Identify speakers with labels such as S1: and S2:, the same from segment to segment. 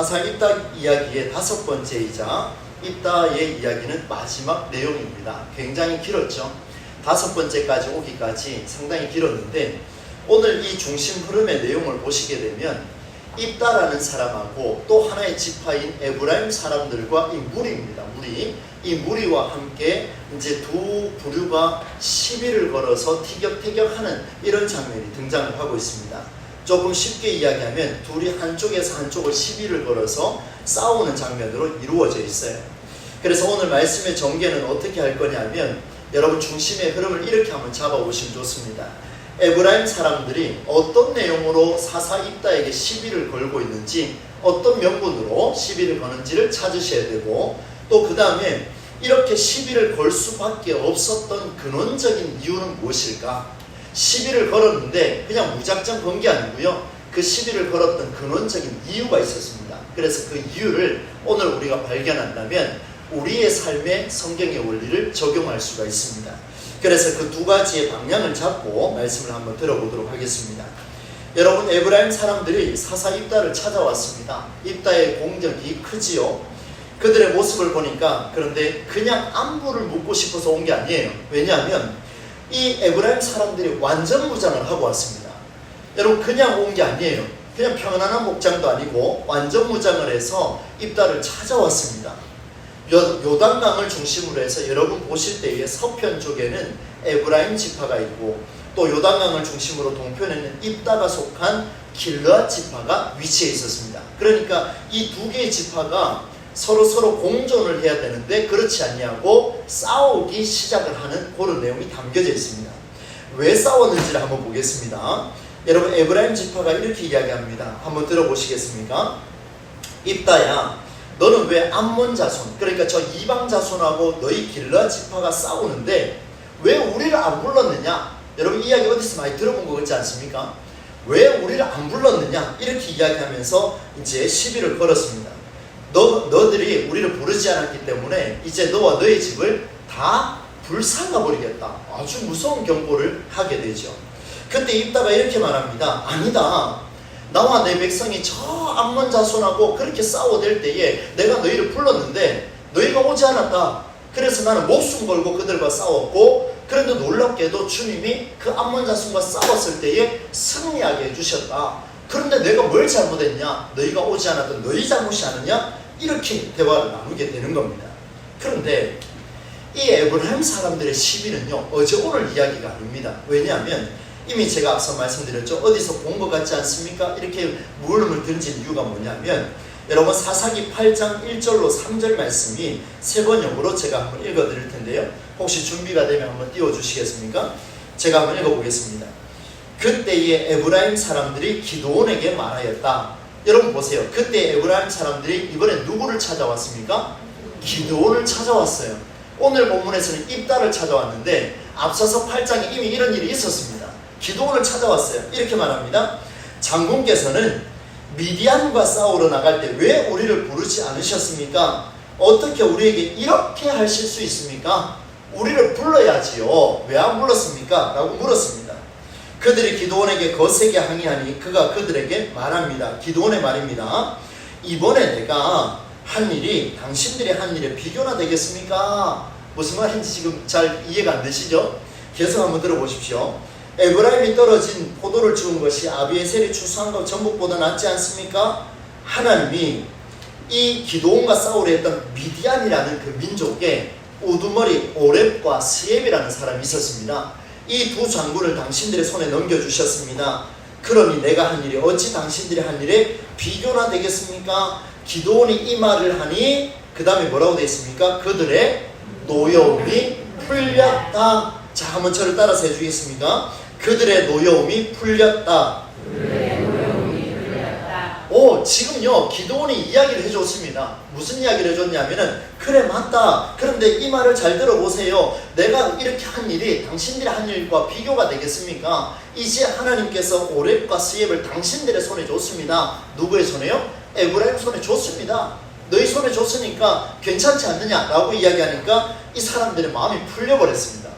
S1: 사상 입다 이야기의 다섯 번째이자 입다의 이야기는 마지막 내용입니다. 굉장히 길었죠. 다섯 번째까지 오기까지 상당히 길었는데 오늘 이 중심 흐름의 내용을 보시게 되면 입다라는 사람하고 또 하나의 지파인 에브라임 사람들과 이 무리입니다. 무리. 이 무리와 함께 이제 두 부류가 시비를 걸어서 티격태격하는 이런 장면이 등장을 하고 있습니다. 조금 쉽게 이야기하면 둘이 한쪽에서 한쪽을 시비를 걸어서 싸우는 장면으로 이루어져 있어요. 그래서 오늘 말씀의 전개는 어떻게 할 거냐면 여러분 중심의 흐름을 이렇게 한번 잡아보시면 좋습니다. 에브라임 사람들이 어떤 내용으로 사사 입다에게 시비를 걸고 있는지 어떤 명분으로 시비를 거는지를 찾으셔야 되고 또 그 다음에 이렇게 시비를 걸 수밖에 없었던 근원적인 이유는 무엇일까? 시비를 걸었는데 그냥 무작정 건 게 아니고요. 그 시비를 걸었던 근원적인 이유가 있었습니다. 그래서 그 이유를 오늘 우리가 발견한다면 우리의 삶에 성경의 원리를 적용할 수가 있습니다. 그래서 그 두 가지의 방향을 잡고 말씀을 한번 들어보도록 하겠습니다. 여러분 에브라임 사람들이 사사 입다를 찾아왔습니다. 입다의 공격이 크지요. 그들의 모습을 보니까 그런데 그냥 안부를 묻고 싶어서 온 게 아니에요. 왜냐하면 이 에브라임 사람들이 완전 무장을 하고 왔습니다. 여러분 그냥 온 게 아니에요. 그냥 평안한 목장도 아니고 완전 무장을 해서 입다를 찾아왔습니다. 요, 요단강을 중심으로 해서 여러분 보실 때에 서편 쪽에는 에브라임 지파가 있고 또 요단강을 중심으로 동편에는 입다가 속한 길르앗 지파가 위치해 있었습니다. 그러니까 이 두 개의 지파가 서로 서로 공존을 해야 되는데 그렇지 아니하고 싸우기 시작을 하는 그런 내용이 담겨져 있습니다. 왜 싸웠는지를 한번 보겠습니다. 여러분 에브라임 지파가 이렇게 이야기합니다. 한번 들어보시겠습니까? 입다야 너는 왜 암몬 자손 그러니까 저 이방 자손하고 너희 길라 지파가 싸우는데 왜 우리를 안 불렀느냐? 여러분 이야기 어디서 많이 들어본 거 같지 않습니까? 왜 우리를 안 불렀느냐? 이렇게 이야기하면서 이제 시비를 걸었습니다. 너, 너들이 우리를 부르지 않았기 때문에 이제 너와 너의 집을 다 불살라 버리겠다. 아주 무서운 경고를 하게 되죠. 그때 입다가 이렇게 말합니다. 아니다. 나와 내 백성이 저 암몬 자손하고 그렇게 싸워댈 때에 내가 너희를 불렀는데 너희가 오지 않았다. 그래서 나는 목숨 걸고 그들과 싸웠고 그런데 놀랍게도 주님이 그 암몬 자손과 싸웠을 때에 승리하게 해주셨다. 그런데 내가 뭘 잘못했냐? 너희가 오지 않았던 너희 잘못이 아니냐? 이렇게 대화를 나누게 되는 겁니다. 그런데 이 에브라임 사람들의 시비는요, 어제 오늘 이야기가 아닙니다. 왜냐하면 이미 제가 앞서 말씀드렸죠. 어디서 본 것 같지 않습니까? 이렇게 물음을 던진 이유가 뭐냐면 여러분 사사기 8장 1절로 3절 말씀이 세 번역으로 제가 한번 읽어 드릴 텐데요. 혹시 준비가 되면 한번 띄워 주시겠습니까? 제가 한번 읽어 보겠습니다. 그때의 에브라임 사람들이 기도원에게 말하였다. 여러분 보세요. 그때 에브라임 사람들이 이번에 누구를 찾아왔습니까? 기도원을 찾아왔어요. 오늘 본문에서는 입다를 찾아왔는데 앞서서 8장에 이미 이런 일이 있었습니다. 기도원을 찾아왔어요. 이렇게 말합니다. 장군께서는 미디안과 싸우러 나갈 때 왜 우리를 부르지 않으셨습니까? 어떻게 우리에게 이렇게 하실 수 있습니까? 우리를 불러야지요. 왜 안 불렀습니까? 라고 물었습니다. 그들이 기도원에게 거세게 항의하니 그가 그들에게 말합니다. 기도원의 말입니다. 이번에 내가 한 일이 당신들이 한 일에 비교나 되겠습니까? 무슨 말인지 지금 잘 이해가 안 되시죠? 계속 한번 들어보십시오. 에브라임이 떨어진 포도를 주운 것이 아비에셀이 추수한 것 전복보다 낫지 않습니까? 하나님이 이 기도원과 싸우려 했던 미디안이라는 그 민족에 우두머리 오렙과 스옙이라는 사람이 있었습니다. 이 두 장군을 당신들의 손에 넘겨주셨습니다. 그러니 내가 한 일이 어찌 당신들이 한 일에 비교나 되겠습니까? 기도원이 이 말을 하니 그 다음에 뭐라고 되어 있습니까? 그들의 노여움이 풀렸다. 자, 한번 저를 따라서 해주겠습니까? 그들의 노여움이 풀렸다. 오, 지금요, 기도원이 이야기를 해줬습니다. 무슨 이야기를 해줬냐면은, 그래, 맞다. 그런데 이 말을 잘 들어보세요. 내가 이렇게 한 일이 당신들의 한 일과 비교가 되겠습니까? 이제 하나님께서 오렙과 스옙을 당신들의 손에 줬습니다. 누구의 손에요? 에브라임 손에 줬습니다. 너희 손에 줬으니까 괜찮지 않느냐라고 이야기하니까 이 사람들의 마음이 풀려버렸습니다.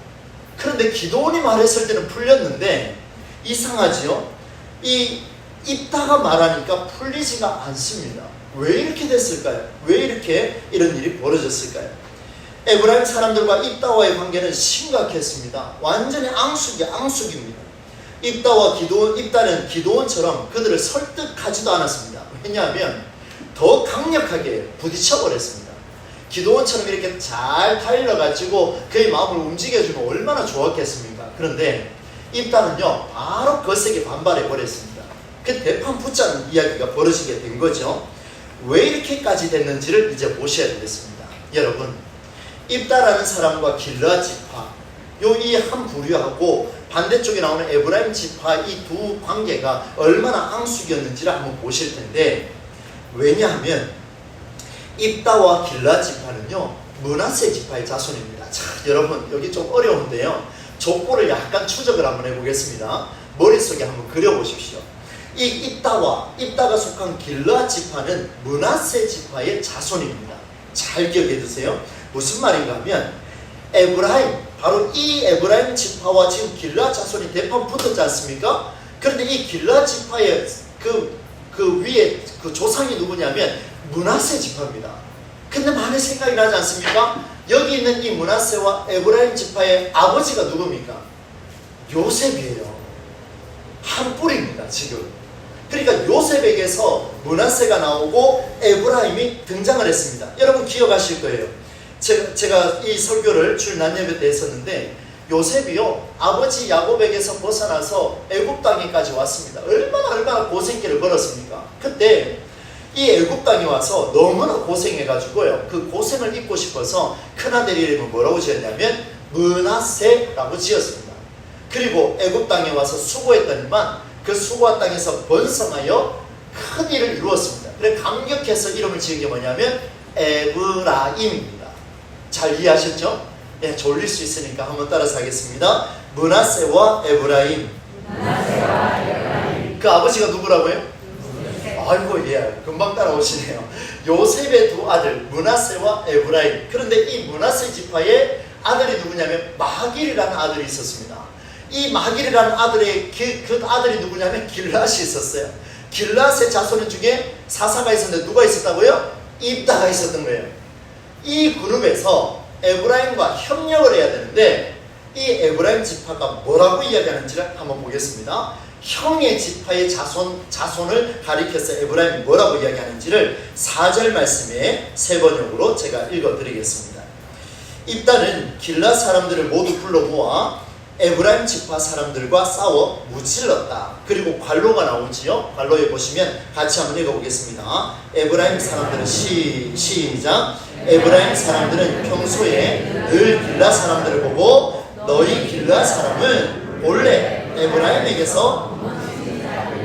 S1: 그런데 기도원이 말했을 때는 풀렸는데 이상하지요? 이 입다가 말하니까 풀리지가 않습니다. 왜 이렇게 됐을까요? 왜 이렇게 이런 일이 벌어졌을까요? 에브라임 사람들과 입다와의 관계는 심각했습니다. 완전히 앙숙이 앙숙입니다. 입다와 기도원, 입다는 기도원처럼 그들을 설득하지도 않았습니다. 왜냐하면 더 강력하게 부딪혀 버렸습니다. 기도원처럼 이렇게 잘 달려가지고 그의 마음을 움직여주면 얼마나 좋았겠습니까? 그런데 입다는요 바로 거세게 반발해 버렸습니다. 그 대판 붙자는 이야기가 벌어지게 된 거죠. 왜 이렇게까지 됐는지를 이제 보셔야 되겠습니다. 여러분 입다라는 사람과 길라 지파 요이 한 부류하고 반대쪽에 나오는 에브라임 지파 이 두 관계가 얼마나 앙숙이었는지를 한번 보실 텐데 왜냐하면 입다와 길라 지파는요 문하세 지파의 자손입니다. 자 여러분 여기 좀 어려운데요 족보를 약간 추적을 한번 해보겠습니다. 머릿속에 한번 그려보십시오. 이 입다와 입다가 속한 길라 지파는 문하세 지파의 자손입니다. 잘 기억해 두세요. 무슨 말인가 하면 에브라임 바로 이 에브라임 지파와 지금 길라 자손이 대판 붙었지 않습니까? 그런데 이 길라 지파의 그, 그 위에 그 조상이 누구냐면 문하세 지파입니다. 근데 많은 생각이 나지 않습니까? 여기 있는 이 문하세와 에브라임 지파의 아버지가 누굽니까? 요셉이에요. 한 뿌리입니다, 지금. 그러니까 요셉에게서 문하세가 나오고 에브라임이 등장을 했습니다. 여러분 기억하실 거예요. 제가, 제가 이 설교를 출난 예배 때 했었는데 요셉이요 아버지 야곱에게서 벗어나서 애굽 땅에까지 왔습니다. 얼마나 얼마나 고생길을 걸었습니까? 그때 이 애굽 땅에 와서 너무나 고생해가지고요 그 고생을 잊고 싶어서 큰 아들 이름을 뭐라고 지었냐면 문하세라고 지었습니다. 그리고 애굽 땅에 와서 수고했더니만 그 수고한 땅에서 번성하여 큰 일을 이루었습니다. 그래 감격해서 이름을 지은 게 뭐냐면 에브라임입니다. 잘 이해하셨죠? 예, 졸릴 수 있으니까 한번 따라서 하겠습니다. 문하세와 에브라임. 그 아버지가 누구라고요? 아이고 예, 금방 따라오시네요. 요셉의 두 아들 문하세와 에브라임. 그런데 이 문하세 지파의 아들이 누구냐면 마길이라는 아들이 있었습니다. 이 마길이라는 아들의 그, 그 아들이 누구냐면 길랏이 있었어요. 길랏의 자손 중에 사사가 있었는데 누가 있었다고요? 입다가 있었던 거예요. 이 그룹에서 에브라임과 협력을 해야 되는데 이 에브라임 지파가 뭐라고 이야기하는지를 한번 보겠습니다. 형의 지파의 자손, 자손을 가리켜서 에브라임이 뭐라고 이야기하는지를 4절 말씀에 세 번역으로 제가 읽어드리겠습니다. 입다는 길라 사람들을 모두 불러 모아 에브라임 지파 사람들과 싸워 무찔렀다. 그리고 관로가 나오지요. 관로에 보시면 같이 한번 읽어보겠습니다. 에브라임 사람들은 시, 시작. 에브라임 사람들은 평소에 늘 길라 사람들을 보고 너희 길라 사람은 원래 에브라임에게서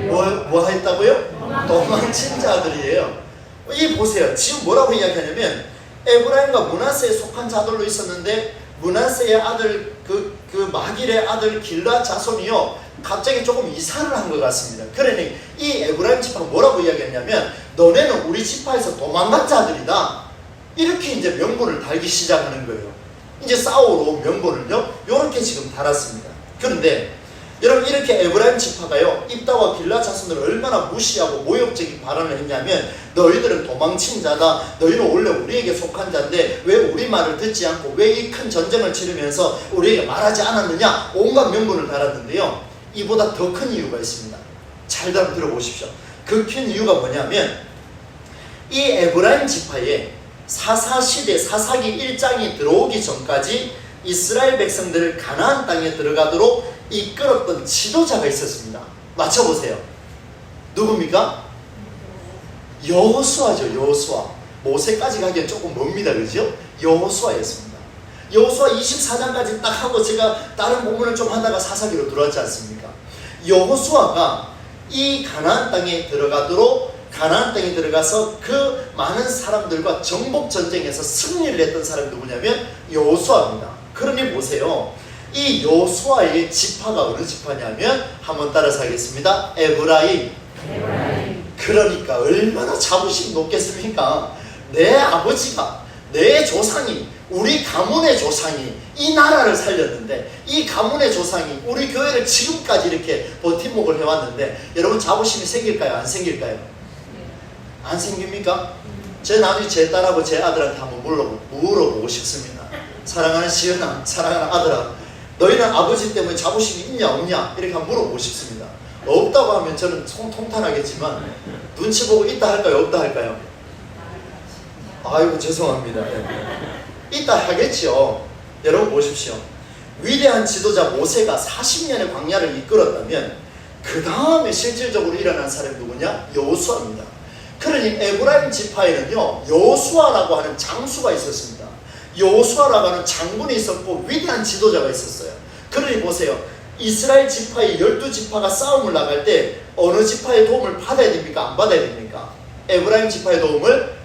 S1: 뭐, 뭐 했다고요? 도망친 자들이에요. 이 보세요. 지금 뭐라고 이야기하냐면 에브라임과 문하세에 속한 자들로 있었는데 문하세의 아들 그, 그 마길의 아들 길라 자손이요 갑자기 조금 이사를 한 것 같습니다. 그러니 이 에브라임 지파는 뭐라고 이야기했냐면 너네는 우리 지파에서 도망간 자들이다. 이렇게 이제 명분을 달기 시작하는 거예요. 이제 싸우러 명분을요 이렇게 지금 달았습니다. 그런데 여러분 이렇게 에브라임 지파가요 입다와 길라 자손을 얼마나 무시하고 모욕적인 발언을 했냐면 너희들은 도망친 자다. 너희는 원래 우리에게 속한 자인데 왜 우리 말을 듣지 않고 왜 이 큰 전쟁을 치르면서 우리에게 말하지 않았느냐? 온갖 명분을 달았는데요. 이보다 더 큰 이유가 있습니다. 잘 들어보십시오. 그 큰 이유가 뭐냐면 이 에브라임 지파에 사사시대 사사기 1장이 들어오기 전까지 이스라엘 백성들을 가나안 땅에 들어가도록 이끌었던 지도자가 있었습니다. 맞춰보세요. 누굽니까? 여호수아죠. 여호수아. 모세까지 가기엔 조금 멉니다. 그죠? 여호수아였습니다. 여호수아 24장까지 딱 하고 제가 다른 본문을 좀 하다가 사사기로 들어왔지 않습니까? 여호수아가 이 가나안 땅에 들어가도록 가나안 땅에 들어가서 그 많은 사람들과 정복 전쟁에서 승리를 했던 사람이 누구냐면 여호수아입니다. 그러니 보세요. 이 여호수아의 지파가 어느 지파냐면 한번 따라서 하겠습니다. 에브라임. 그러니까 얼마나 자부심이 높겠습니까? 내 아버지가 내 조상이 우리 가문의 조상이 이 나라를 살렸는데 이 가문의 조상이 우리 교회를 지금까지 이렇게 버팀목을 해왔는데 여러분 자부심이 생길까요? 안 생길까요? 안 생깁니까? 제 나중에 제 딸하고 제 아들한테 한번 물어보, 물어보고 싶습니다. 사랑하는 시은아, 사랑하는 아들아, 너희는 아버지 때문에 자부심이 있냐 없냐 이렇게 한번 물어보고 싶습니다. 없다고 하면 저는 통, 통탄하겠지만 눈치 보고 있다 할까요 없다 할까요? 아이고 죄송합니다. 예. 있다 하겠지요. 여러분 보십시오. 위대한 지도자 모세가 40년의 광야를 이끌었다면 그 다음에 실질적으로 일어난 사람이 누구냐? 여호수아입니다. 그러니 에브라임 지파에는요 여호수아라고 하는 장수가 있었습니다. 여호수아라고 하는 장군이 있었고 위대한 지도자가 있었어요. 그러니 보세요. 이스라엘 지파의 열두 지파가 싸움을 나갈 때 어느 지파의 도움을 받아야 됩니까? 안 받아야 됩니까? 에브라임 지파의 도움을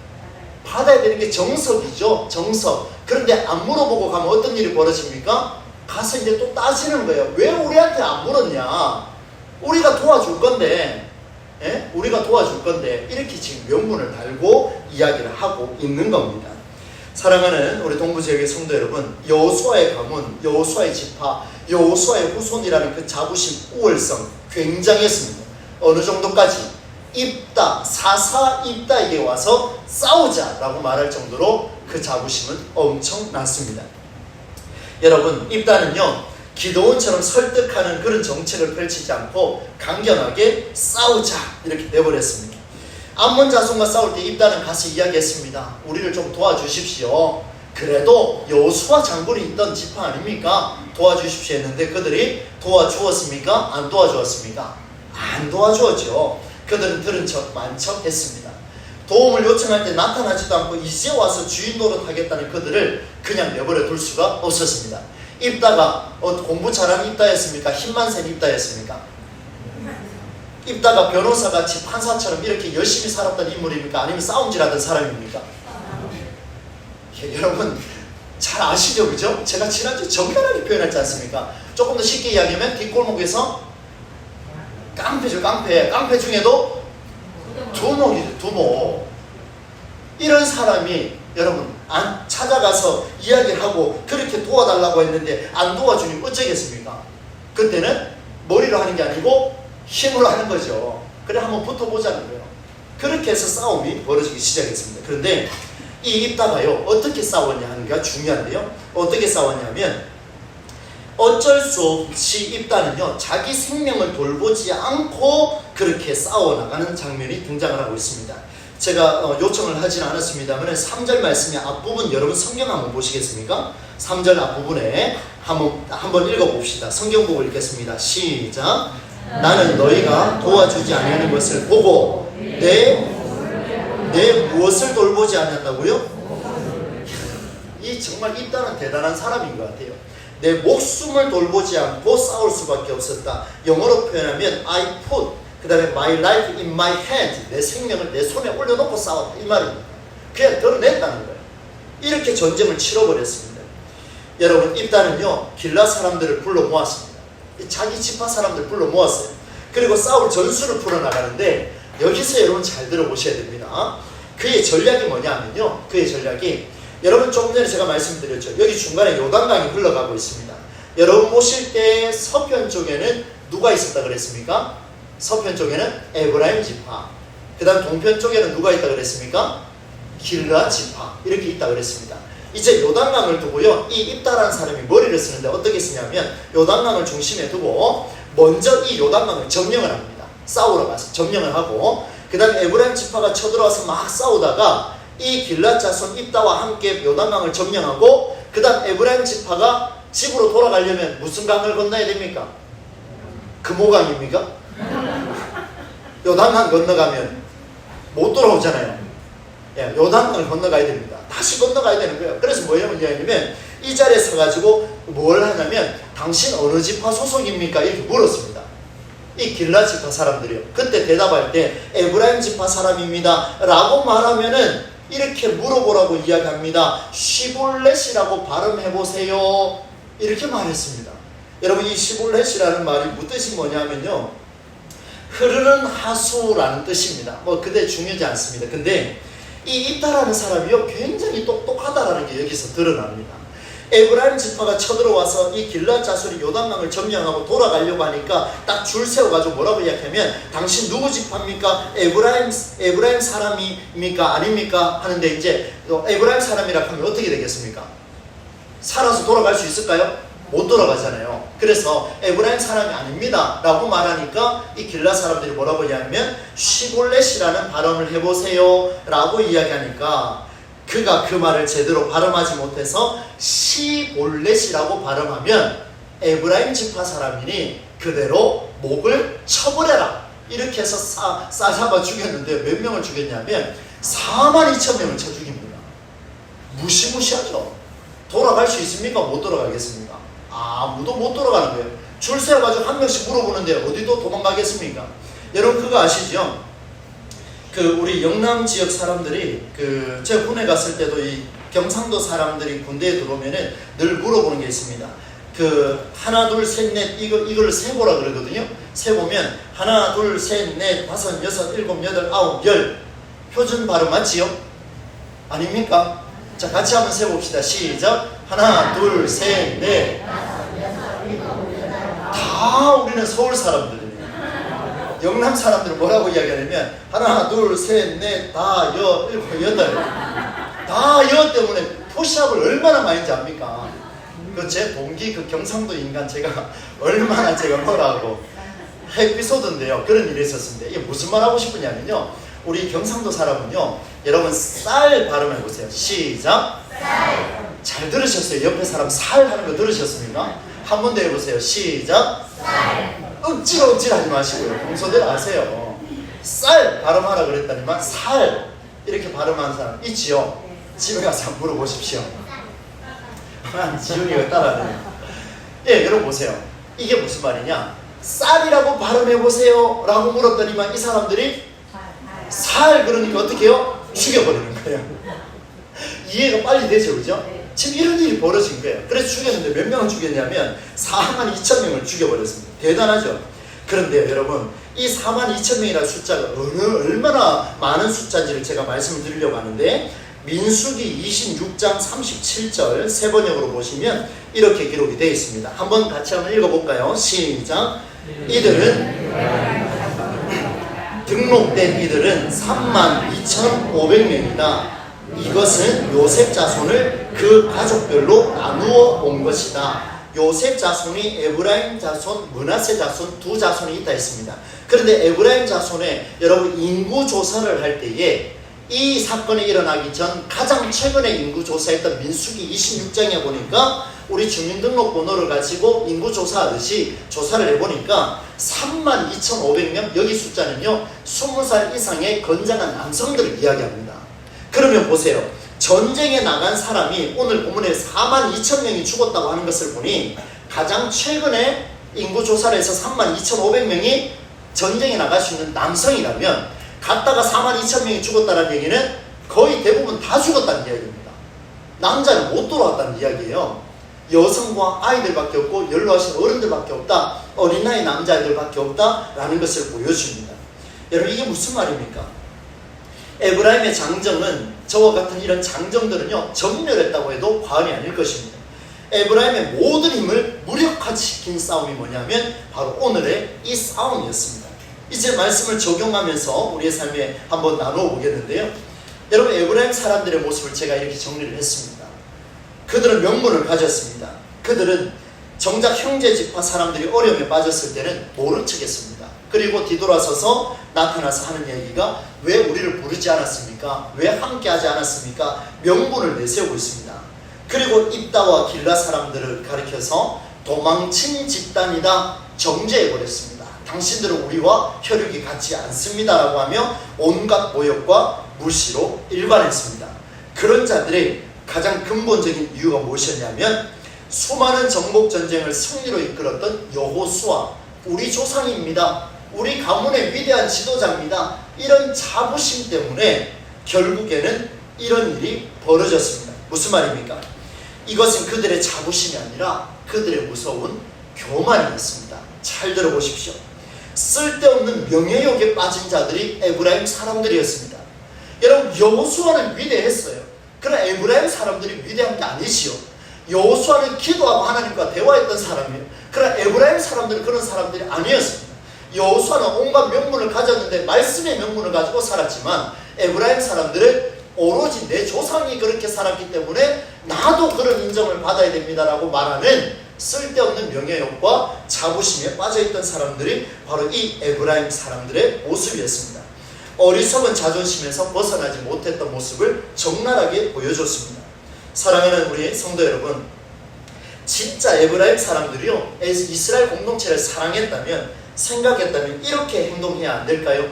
S1: 받아야 되는 게 정석이죠. 정석. 그런데 안 물어보고 가면 어떤 일이 벌어집니까? 가서 이제 또 따지는 거예요. 왜 우리한테 안 물었냐? 우리가 도와줄 건데, 예? 우리가 도와줄 건데, 이렇게 지금 명분을 달고 이야기를 하고 있는 겁니다. 사랑하는 우리 동부 지역의 성도 여러분, 여호수아의 가문, 여호수아의 지파, 여호수아의 후손이라는 그 자부심, 우월성 굉장했습니다. 어느 정도까지? 입다, 사사 입다에게 와서 싸우자라고 말할 정도로 그 자부심은 엄청났습니다. 여러분, 입다는요, 기도원처럼 설득하는 그런 정책을 펼치지 않고 강경하게 싸우자 이렇게 내버렸습니다. 암몬 자손과 싸울 때 입다는 가서 이야기했습니다. 우리를 좀 도와주십시오. 그래도 여호수아 장군이 있던 지파 아닙니까? 도와주십시오 했는데 그들이 도와주었습니까? 안 도와주었습니까? 안 도와주었죠. 그들은 들은 척 만척 했습니다. 도움을 요청할 때 나타나지도 않고 이제 와서 주인 노릇하겠다는 그들을 그냥 내버려 둘 수가 없었습니다. 입다가 어, 공부 잘한 입다였습니까? 힘만 센 입다였습니까? 입다가 변호사 같이 판사처럼 이렇게 열심히 살았던 인물입니까? 아니면 싸움질하던 사람입니까? 예, 여러분 잘 아시죠, 그죠? 제가 지난주 정갈하게 표현했지 않습니까? 조금 더 쉽게 이야기하면 뒷골목에서 깡패죠, 깡패. 깡패 중에도 두목이죠, 두목. 이런 사람이 여러분 안 찾아가서 이야기하고 그렇게 도와달라고 했는데 안 도와주니 어쩌겠습니까? 그때는 머리로 하는 게 아니고 힘으로 하는 거죠. 그래 한번 붙어보자는 거예요. 그렇게 해서 싸움이 벌어지기 시작했습니다. 그런데 이 입다가요 어떻게 싸웠냐 하는 게 중요한데요. 어떻게 싸웠냐면 어쩔 수 없이 입다는요 자기 생명을 돌보지 않고 그렇게 싸워 나가는 장면이 등장을 하고 있습니다. 제가 어, 요청을 하진 않았습니다만 3절 말씀의 앞부분 여러분 성경 한번 보시겠습니까? 3절 앞부분에 한번 한번 읽어봅시다. 성경복을 읽겠습니다. 시작. 나는 너희가 도와주지 않는 것을 보고 내, 내 무엇을 돌보지 않았다고요? 이 정말 입다는 대단한 사람인 것 같아요. 내 목숨을 돌보지 않고 싸울 수밖에 없었다. 영어로 표현하면 I put 그 다음에 my life in my hand 내 생명을 내 손에 올려놓고 싸웠다 이 말입니다. 그냥 드러냈다는 거예요. 이렇게 전쟁을 치러버렸습니다. 여러분 입다는요 길라 사람들을 불러 모았습니다. 자기 지파 사람들 불러 모았어요. 그리고 싸울 전술을 풀어나가는데 여기서 여러분 잘 들어보셔야 됩니다. 그의 전략이 뭐냐면요. 그의 전략이 여러분 조금 전에 제가 말씀드렸죠. 여기 중간에 요단강이 흘러가고 있습니다. 여러분 보실 때 서편 쪽에는 누가 있었다 그랬습니까? 서편 쪽에는 에브라임 지파. 그 다음 동편 쪽에는 누가 있다 그랬습니까? 길라 지파. 이렇게 있다 그랬습니다. 이제 요단강을 두고요. 이 입다라는 사람이 머리를 쓰는데 어떻게 쓰냐면 요단강을 중심에 두고 먼저 이 요단강을 점령을 합니다. 싸우러 가서 점령을 하고 그 다음에 에브라임 지파가 쳐들어와서 막 싸우다가 이 길랏 자손 입다와 함께 요단강을 점령하고 그 다음 에브라임 지파가 집으로 돌아가려면 무슨 강을 건너야 됩니까? 금호강입니까? 요단강 건너가면 못 돌아오잖아요. 예, 요단강을 건너가야 됩니다. 다시 건너가야 되는 거예요. 그래서 뭐냐면 이야기냐면 이 자리에 서가지고 뭘 하냐면 당신 어느 지파 소속입니까? 이렇게 물었습니다. 이 길라 지파 사람들이요. 그때 대답할 때 에브라임 지파 사람입니다. 라고 말하면은 이렇게 물어보라고 이야기합니다. 시볼렛이라고 발음해보세요. 이렇게 말했습니다. 여러분 이 시볼렛이라는 말이 무슨 뜻이 뭐냐면요. 흐르는 하수라는 뜻입니다. 뭐 그대 중요하지 않습니다. 근데 이 입다라는 사람이요 굉장히 똑똑하다라는 게 여기서 드러납니다. 에브라임 지파가 쳐들어와서 이 길랏 자손이 요단강을 점령하고 돌아가려고 하니까 딱 줄 세워가지고 뭐라고 이야기하면 당신 누구 지파입니까? 에브라임 에브라임 사람입니까? 아닙니까? 하는데 이제 또 에브라임 사람이라 하면 어떻게 되겠습니까? 살아서 돌아갈 수 있을까요? 못 돌아가잖아요. 그래서 에브라임 사람이 아닙니다. 라고 말하니까 이 길라 사람들이 뭐라고 하냐면 시골렛이라는 발음을 해보세요. 라고 이야기하니까 그가 그 말을 제대로 발음하지 못해서 시골렛이라고 발음하면 에브라임 지파 사람이니 그대로 목을 쳐버려라. 이렇게 해서 싸, 싸잡아 죽였는데 몇 명을 죽였냐면 4만 2천 명을 쳐 죽입니다. 무시무시하죠. 돌아갈 수 있습니까? 못 돌아가겠습니까? 아무도 못 돌아가는 거예요. 줄 세워가지고 한 명씩 물어보는데 어디도 도망가겠습니까? 여러분 그거 아시죠? 그 우리 영남 지역 사람들이 그 제가 군에 갔을 때도 이 경상도 사람들이 군대에 들어오면은 늘 물어보는 게 있습니다. 그 하나 둘 셋 넷 이거 이걸 세보라 그러거든요. 세보면 하나 둘 셋 넷 다섯 여섯 일곱 여덟 아홉 열 표준 발음 맞지요? 아닙니까? 자 같이 한번 세봅시다. 시작. 하나 둘 셋 넷. 다 우리는 서울 사람들이에요. 영남 사람들은 뭐라고 이야기하냐면 하나 둘 셋 넷 다 여 일곱 여덟 다 여 때문에 포샵을 얼마나 많이인지 압니까? 그 제 동기 그 경상도 인간 제가 얼마나 제가 뭐라고 에피소드인데요. 그런 일이 있었습니다. 이게 무슨 말 하고 싶으냐면요. 우리 경상도 사람은요. 여러분 쌀 발음해 보세요. 시작. 잘 들으셨어요? 옆에 사람 살 하는 거 들으셨습니까? 한 번 더 해보세요. 시작. 억지로 억지로 하지 마시고요. 평소대로 아세요. 쌀 발음하라 그랬더니만 살 이렇게 발음하는 사람 있지요? 집에 가서 한번 물어보십시오. 아, 지훈이가 따라하네. 예, 여러분 보세요. 이게 무슨 말이냐? 쌀이라고 발음해보세요. 라고 물었더니만 이 사람들이 살 그러니까 어떻게 해요? 죽여버리는 거예요. 이해가 빨리 되죠, 그죠? 지금 이런 일이 벌어진 거예요. 그래서 죽였는데 몇 명을 죽였냐면 4만 2천 명을 죽여버렸습니다. 대단하죠? 그런데 여러분, 이 4만 2천 명이라는 숫자가 어느, 얼마나 많은 숫자인지를 제가 말씀을 드리려고 하는데, 민수기 26장 37절 세 번역으로 보시면 이렇게 기록이 되어 있습니다. 한번 같이 한번 읽어볼까요? 시작. 이들은 등록된 이들은 3만 2,500명이다. 이것은 요셉 자손을 그 가족별로 나누어 온 것이다. 요셉 자손이 에브라임 자손, 문하세 자손 두 자손이 있다 했습니다. 그런데 에브라임 자손의 여러분 인구 조사를 할 때에 이 사건이 일어나기 전 가장 최근에 인구 조사했던 민수기 26장에 보니까 우리 주민등록번호를 가지고 인구 조사하듯이 조사를 해보니까 3만 2,500명 여기 숫자는요 20살 이상의 건장한 남성들을 이야기합니다. 그러면 보세요. 전쟁에 나간 사람이 오늘 본문에 4만 2천 명이 죽었다고 하는 것을 보니 가장 최근에 인구 조사를 해서 3만 2,500명이 전쟁에 나갈 수 있는 남성이라면 갔다가 4만 2천 명이 죽었다는 얘기는 거의 대부분 다 죽었다는 이야기입니다. 남자는 못 돌아왔다는 이야기예요. 여성과 아이들밖에 없고 연로하신 어른들밖에 없다. 어린 나이 남자애들밖에 없다라는 것을 보여줍니다. 여러분 이게 무슨 말입니까? 에브라임의 장정은 저와 같은 이런 장정들은요 전멸했다고 해도 과언이 아닐 것입니다. 에브라임의 모든 힘을 무력화시킨 싸움이 뭐냐면 바로 오늘의 이 싸움이었습니다. 이제 말씀을 적용하면서 우리의 삶에 한번 나누어 보겠는데요. 여러분 에브라임 사람들의 모습을 제가 이렇게 정리를 했습니다. 그들은 명분을 가졌습니다. 그들은 정작 형제 집화 사람들이 어려움에 빠졌을 때는 모른 척했습니다. 그리고 뒤돌아서서 나타나서 하는 얘기가 왜 우리를 부르지 않았습니까? 왜 함께 하지 않았습니까? 명분을 내세우고 있습니다. 그리고 입다와 길라 사람들을 가리켜서 도망친 집단이다 정죄해 버렸습니다. 당신들은 우리와 혈육이 같지 않습니다 라고 하며 온갖 모욕과 무시로 일관했습니다. 그런 자들의 가장 근본적인 이유가 무엇이었냐면 수많은 정복 전쟁을 승리로 이끌었던 여호수아 우리 조상입니다. 우리 가문의 위대한 지도자입니다. 이런 자부심 때문에 결국에는 이런 일이 벌어졌습니다. 무슨 말입니까? 이것은 그들의 자부심이 아니라 그들의 무서운 교만이었습니다. 잘 들어보십시오. 쓸데없는 명예욕에 빠진 자들이 에브라임 사람들이었습니다. 여러분 여호수아는 위대했어요. 그러나 에브라임 사람들이 위대한 게 아니지요. 여호수아는 기도하고 하나님과 대화했던 사람이에요. 그러나 에브라임 사람들은 그런 사람들이 아니었습니다. 여호수아는 온갖 명분을 가졌는데 말씀의 명분을 가지고 살았지만 에브라임 사람들은 오로지 내 조상이 그렇게 살았기 때문에 나도 그런 인정을 받아야 됩니다라고 말하는 쓸데없는 명예욕과 자부심에 빠져있던 사람들이 바로 이 에브라임 사람들의 모습이었습니다. 어리석은 자존심에서 벗어나지 못했던 모습을 적나라하게 보여줬습니다. 사랑하는 우리 성도 여러분, 진짜 에브라임 사람들이요 이스라엘 공동체를 사랑했다면 생각했다면 이렇게 행동해야 안 될까요?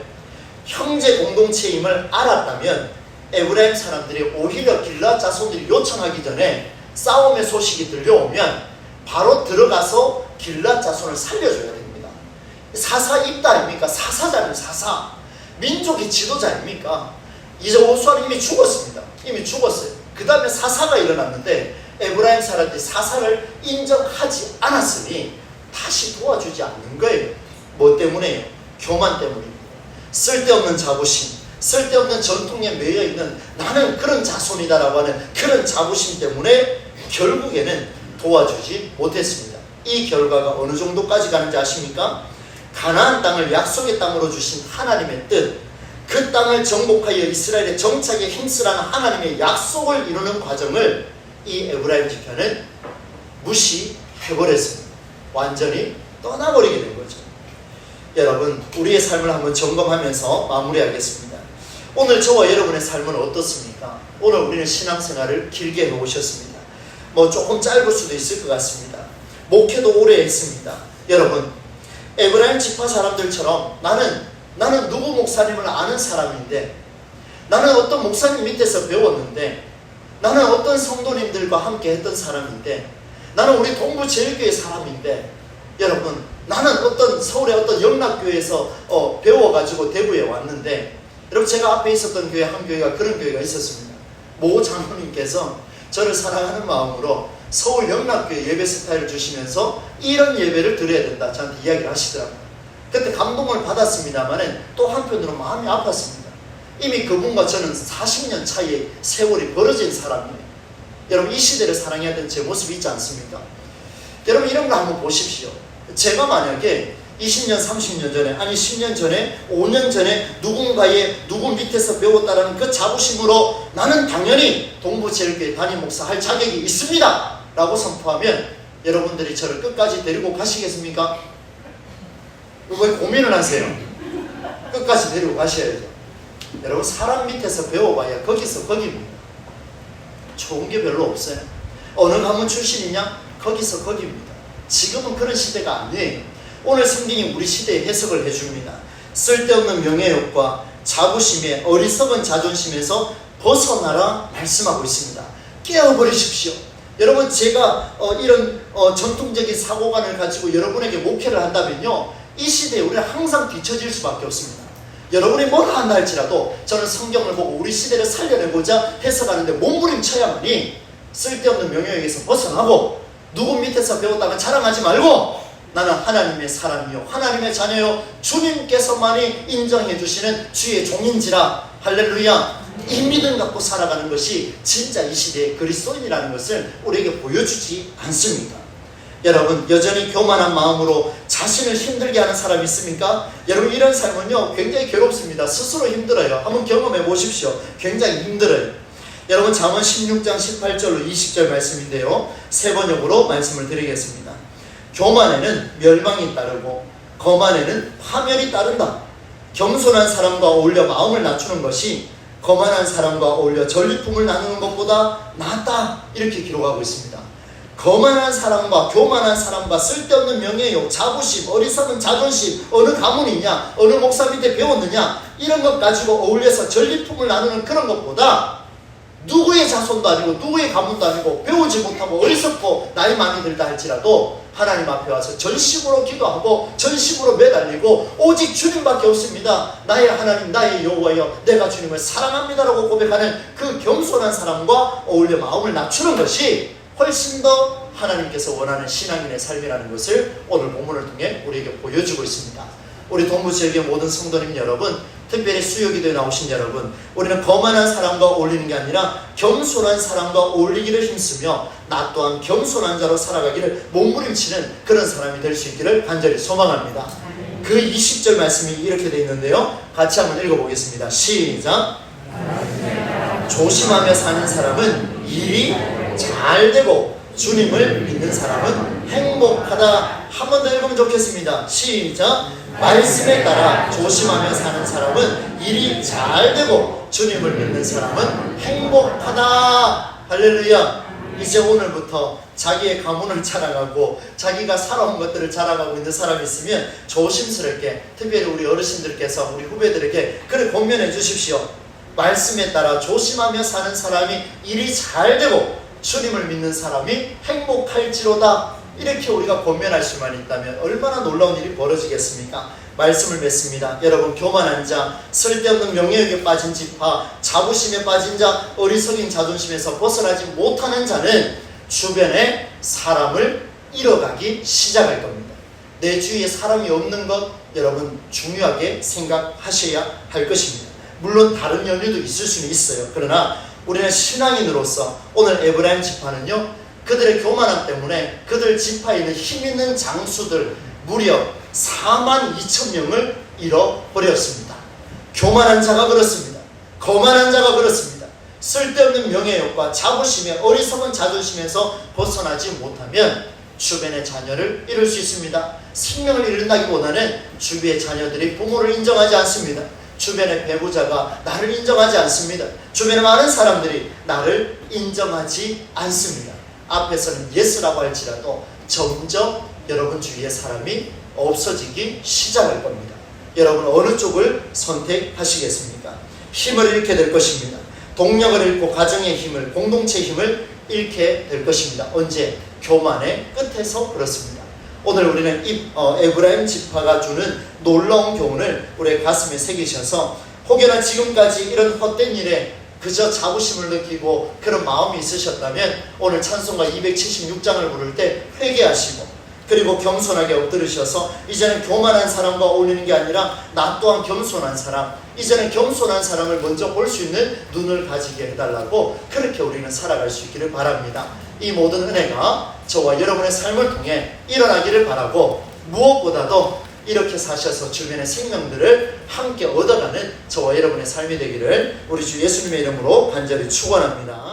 S1: 형제 공동체임을 알았다면 에브라임 사람들이 오히려 길라 자손들이 요청하기 전에 싸움의 소식이 들려오면 바로 들어가서 길라 자손을 살려줘야 됩니다. 사사 입다 아닙니까? 사사자는 사사. 민족의 지도자 아닙니까? 이제 오수아는 이미 죽었습니다. 이미 죽었어요. 그 다음에 사사가 일어났는데 에브라임 사람들이 사사를 인정하지 않았으니 다시 도와주지 않는 거예요. 뭐 때문에요? 교만 때문입니다. 쓸데없는 자부심, 쓸데없는 전통에 매여 있는 나는 그런 자손이다라고 하는 그런 자부심 때문에 결국에는 도와주지 못했습니다. 이 결과가 어느 정도까지 가는지 아십니까? 가나안 땅을 약속의 땅으로 주신 하나님의 뜻, 그 땅을 정복하여 이스라엘의 정착에 힘쓰라는 하나님의 약속을 이루는 과정을 이 에브라임 지편은 무시해버렸습니다. 완전히 떠나버리게 된 거죠. 여러분, 우리의 삶을 한번 점검하면서 마무리하겠습니다. 오늘 저와 여러분의 삶은 어떻습니까? 오늘 우리는 신앙생활을 길게 해오셨습니다. 뭐 조금 짧을 수도 있을 것 같습니다. 목회도 오래 했습니다. 여러분, 에브라임 지파 사람들처럼 나는 나는 누구 목사님을 아는 사람인데 나는 어떤 목사님 밑에서 배웠는데 나는 어떤 성도님들과 함께 했던 사람인데 나는 우리 동부 제일교회 사람인데 여러분 나는 어떤 서울의 어떤 영락교회에서 어, 배워가지고 대구에 왔는데 여러분 제가 앞에 있었던 교회 한 교회가 그런 교회가 있었습니다. 모 장로님께서 저를 사랑하는 마음으로 서울 영락교회 예배 스타일을 주시면서 이런 예배를 드려야 된다 저한테 이야기를 하시더라고요. 그때 감동을 받았습니다만은 또 한편으로 마음이 아팠습니다. 이미 그분과 저는 40년 차이의 세월이 벌어진 사람이에요. 여러분 이 시대를 사랑해야 되는 제 모습이 있지 않습니까? 여러분 이런 거 한번 보십시오. 제가 만약에 20년, 30년 전에, 아니 10년 전에, 5년 전에 누군가의 누구 밑에서 배웠다라는 그 자부심으로 나는 당연히 동부제일교회 담임 목사 할 자격이 있습니다. 라고 선포하면 여러분들이 저를 끝까지 데리고 가시겠습니까? 왜 고민을 하세요? 끝까지 데리고 가셔야죠. 여러분 사람 밑에서 배워봐야 거기서 거기입니다. 좋은 게 별로 없어요. 어느 가문 출신이냐? 거기서 거기입니다. 지금은 그런 시대가 아니에요. 오늘 성경이 우리 시대에 해석을 해줍니다. 쓸데없는 명예욕과 자부심에 어리석은 자존심에서 벗어나라 말씀하고 있습니다. 깨어버리십시오. 여러분 제가 어, 이런 어, 전통적인 사고관을 가지고 여러분에게 목회를 한다면요. 이 시대에 우리는 항상 뒤처질 수밖에 없습니다. 여러분이 뭐라 한다 할지라도 저는 성경을 보고 우리 시대를 살려내고자 해석하는데 몸부림쳐야만이 쓸데없는 명예에서 벗어나고 누구 밑에서 배웠다가 자랑하지 말고 나는 하나님의 사람이요 하나님의 자녀요 주님께서만이 인정해 주시는 주의 종인지라 할렐루야 이 믿음 갖고 살아가는 것이 진짜 이 시대의 그리스도인이라는 것을 우리에게 보여주지 않습니다. 여러분 여전히 교만한 마음으로 자신을 힘들게 하는 사람이 있습니까? 여러분 이런 삶은요 굉장히 괴롭습니다. 스스로 힘들어요. 한번 경험해 보십시오. 굉장히 힘들어요. 여러분 잠언 16장 18절로 20절 말씀인데요. 세 번역으로 말씀을 드리겠습니다. 교만에는 멸망이 따르고 거만에는 파멸이 따른다. 겸손한 사람과 어울려 마음을 낮추는 것이 거만한 사람과 어울려 전리품을 나누는 것보다 낫다. 이렇게 기록하고 있습니다. 거만한 사람과 교만한 사람과 쓸데없는 명예욕, 자부심, 어리석은 자존심, 어느 가문이냐, 어느 목사 밑에 배웠느냐, 이런 것 가지고 어울려서 전리품을 나누는 그런 것보다 누구의 자손도 아니고 누구의 가문도 아니고 배우지 못하고 어리석고 나이 많이 들다 할지라도 하나님 앞에 와서 전심으로 기도하고 전심으로 매달리고 오직 주님밖에 없습니다. 나의 하나님 나의 여호와여 내가 주님을 사랑합니다라고 고백하는 그 겸손한 사람과 어울려 마음을 낮추는 것이 훨씬 더 하나님께서 원하는 신앙인의 삶이라는 것을 오늘 본문을 통해 우리에게 보여주고 있습니다. 우리 동부지역의 모든 성도님 여러분 특별히 수요기도에 나오신 여러분, 우리는 거만한 사람과 어울리는 게 아니라 겸손한 사람과 어울리기를 힘쓰며 나 또한 겸손한 자로 살아가기를 몸부림치는 그런 사람이 될 수 있기를 간절히 소망합니다. 그 20절 말씀이 이렇게 되어 있는데요. 같이 한번 읽어보겠습니다. 시작. 조심하며 사는 사람은 일이 잘 되고 주님을 믿는 사람은 행복하다. 한 번 더 읽으면 좋겠습니다. 시작. 말씀에 따라 조심하며 사는 사람은 일이 잘 되고 주님을 믿는 사람은 행복하다. 할렐루야. 이제 오늘부터 자기의 가문을 자랑하고 자기가 살아온 것들을 자랑하고 있는 사람이 있으면 조심스럽게 특별히 우리 어르신들께서 우리 후배들에게 그를 권면해 주십시오. 말씀에 따라 조심하며 사는 사람이 일이 잘 되고 주님을 믿는 사람이 행복할지로다. 이렇게 우리가 권면할 수만 있다면 얼마나 놀라운 일이 벌어지겠습니까? 말씀을 맺습니다. 여러분 교만한 자, 쓸데없는 명예욕에 빠진 지파, 자부심에 빠진 자, 어리석인 자존심에서 벗어나지 못하는 자는 주변에 사람을 잃어가기 시작할 겁니다. 내 주위에 사람이 없는 것 여러분 중요하게 생각하셔야 할 것입니다. 물론 다른 연유도 있을 수는 있어요. 그러나 우리는 신앙인으로서 오늘 에브라임 지파는요. 그들의 교만함 때문에 그들 지파에 있는 힘 있는 장수들 무려 4만 2천 명을 잃어버렸습니다. 교만한 자가 그렇습니다. 거만한 자가 그렇습니다. 쓸데없는 명예욕과 자부심에 어리석은 자존심에서 벗어나지 못하면 주변의 자녀를 잃을 수 있습니다. 생명을 잃는다기보다는 주변의 자녀들이 부모를 인정하지 않습니다. 주변의 배우자가 나를 인정하지 않습니다. 주변의 많은 사람들이 나를 인정하지 않습니다. 앞에서는 예스라고 할지라도 점점 여러분 주위에 사람이 없어지기 시작할 겁니다. 여러분 어느 쪽을 선택하시겠습니까? 힘을 잃게 될 것입니다. 동력을 잃고 가정의 힘을, 공동체의 힘을 잃게 될 것입니다. 언제? 교만의 끝에서 그렇습니다. 오늘 우리는 이 어, 에브라임 지파가 주는 놀라운 교훈을 우리의 가슴에 새기셔서 혹여나 지금까지 이런 헛된 일에 그저 자부심을 느끼고 그런 마음이 있으셨다면 오늘 찬송가 276장을 부를 때 회개하시고 그리고 겸손하게 엎드리셔서 이제는 교만한 사람과 어울리는 게 아니라 나 또한 겸손한 사람 이제는 겸손한 사람을 먼저 볼 수 있는 눈을 가지게 해달라고 그렇게 우리는 살아갈 수 있기를 바랍니다. 이 모든 은혜가 저와 여러분의 삶을 통해 일어나기를 바라고 무엇보다도 이렇게 사셔서 주변의 생명들을 함께 얻어가는 저와 여러분의 삶이 되기를 우리 주 예수님의 이름으로 간절히 축원합니다.